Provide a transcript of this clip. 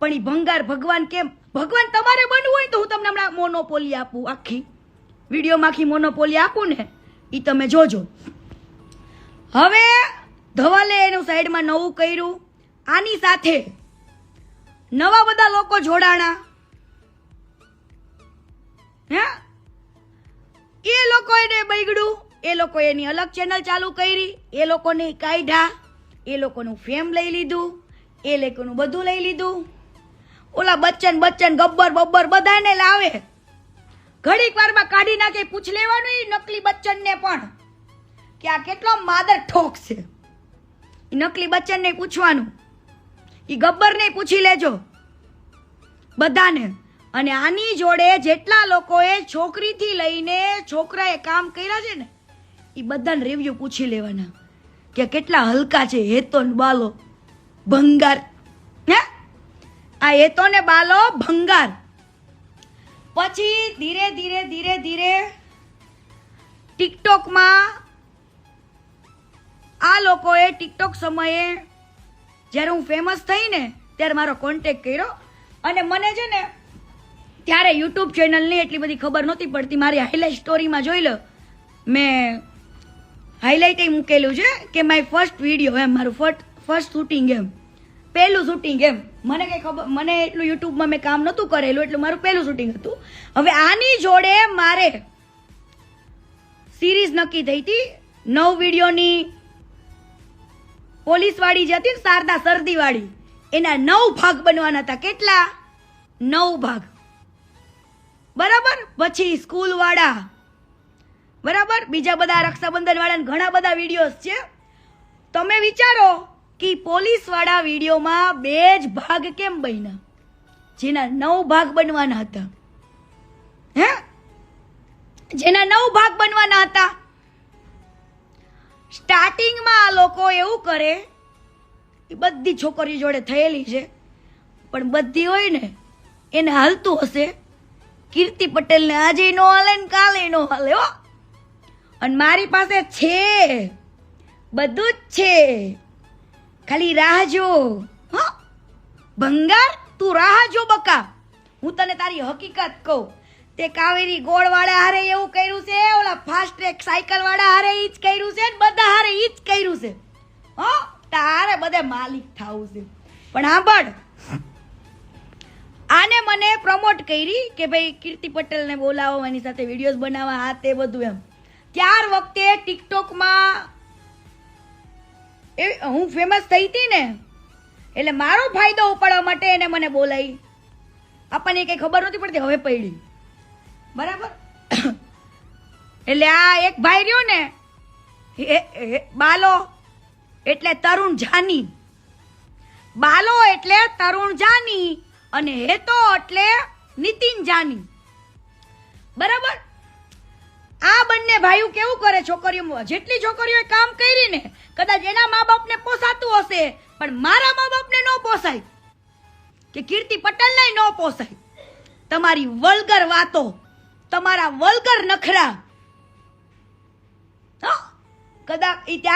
પણ એ ભંગાર ભગવાન કેમ? ભગવાન તમારે બનવું હોય તો હું તમને હમણાં મોનોપોલી આપું, આખી. વિડીયોમાં આખી મોનોપોલી આપું ને એ તમે જોજો. હવે ધવલે એનું સાઈડમાં નવું કર્યું. આની સાથે નવા બધા લોકો જોડાણા. હે? એ લોકો એને બગડ્યું, એ લોકો એની અલગ ચેનલ ચાલુ કરી, એ લોકોને કાઢ્યા, એ લોકોનું ફેમ લઈ લીધું, એ લોકોનું બધું લઈ લીધું. ઓલા બચ્ચન બચ્ચન, ગબ્બર બબ્બર બધાને લાવે. ઘડીક વારમાં કાઢી નાખે, પૂછ લેવાનું એ નકલી બચ્ચનને પણ. કે આ કેટલો માદર ઠોક છે. એ નકલી બચ્ચનને પૂછવાનું. એ ગબ્બરને પૂછી લેજો. બધાને. અને આની જોડે જેટલા લોકોએ છોકરીથી લઈને છોકરાએ કામ કર્યા છે ને એ બધાને રિવ્યુ પૂછી લેવાના. કે કેટલા હલકા છે હેતો ને બાલો. ભંગાર. હે? આ હેતો ને બાલો ભંગાર. પછી ધીરે ધીરે ધીરે ધીરે ટિકટોકમાં આ લોકોએ ટિકટોક સમયે જ્યારે હું ફેમસ થઈ ને ત્યારે મારો કોન્ટેક કર્યો. અને મને છે ને ત્યારે યુટ્યુબ ચેનલની એટલી બધી ખબર નહોતી પડતી. મારી હાઇલાઇટ સ્ટોરીમાં જોઈ લો. મેં હાઇલાઇટ મૂકેલું છે કે માય ફર્સ્ટ વીડિયો એમ, મારું ફર્સ્ટ ફર્સ્ટ શૂટિંગ એમ. પહેલું શૂટિંગ એમ. મને કઈ ખબર, મને એટલું યુટ્યુબમાં મેં કામ નહોતું કરેલું, એટલું મારું પહેલું શૂટિંગ હતું. હવે આની જોડે મારે સિરીઝ નક્કી થઈ હતી. નવ વિડીયોની પોલીસવાળી જે હતી ને શારદા શરદીવાળી, એના નવ ભાગ બનવાના હતા. કેટલા? નવ ભાગ. બરાબર? પછી સ્કૂલ વાળા બરાબર? બીજા બધા રક્ષાબંધન વાળા ઘણા બધા વિડીયોઝ છે. તમે વિચારો કે પોલીસવાળા વિડીયોમાં બે જ ભાગ કેમ બન્યા? જેના નવ ભાગ બનવાના હતા. હે? જેના નવ ભાગ બનવાના હતા. સ્ટાર્ટિંગમાં આ લોકો એવું કરે, એ બધી છોકરીઓ જોડે થયેલી છે, પણ બધી હોય ને, એને હાલતું હશે. કીર્તિ પટેલને આજે નો હાલે ને કાલે નો હાલે, હો. અને મારી પાસે છે. બધું જ છે. ખાલી રાહ જો. હો? ભંગાર તું રાહ જો બકા. હું તને તારી હકીકત કહું. તે કાવેરી ગોળ વાળા હારે એવું કર્યું છે, ઓલા ફાસ્ટ ટ્રેક સાયકલ વાળા હારે ઈ જ કર્યું છે ને બધા હારે ઈ જ કર્યું છે. હો? તારે બધે માલિક થાવું છે. પણ સાંભળ આને મને પ્રમોટ કરી કે ભાઈ કીર્તિ પટેલને બોલાવો, એની સાથે વિડીયોઝ બનાવવા આ તે બધું એમ. ત્યાર વખતે ટિકટોકમાં એ, હું ફેમસ થઈ હતી ને, એટલે મારો ફાયદો ઉપાડવા માટે એને મને બોલાવી આપણને કઈ ખબર નહોતી પડતી, હવે પડી. બરાબર? એટલે આ એક ભાઈ રહ્યો ને બાલો, એટલે તરુણ જાની. બાલો એટલે તરુણ જાની, અને હેતો એટલે નીતિન જાની. ભાઈઓ કેવું કરે છોકરીઓ? જેટલી છોકરીઓએ કામ કરી ને કદાચ એના મા બાપને પોસાતું હશે, પણ મારા મા બાપને ન પોસાય. કે કીર્તિ પટેલને ન પોસાય. તમારી વલગર વાતો, તમારા વલગર નખરા. કદાચ એ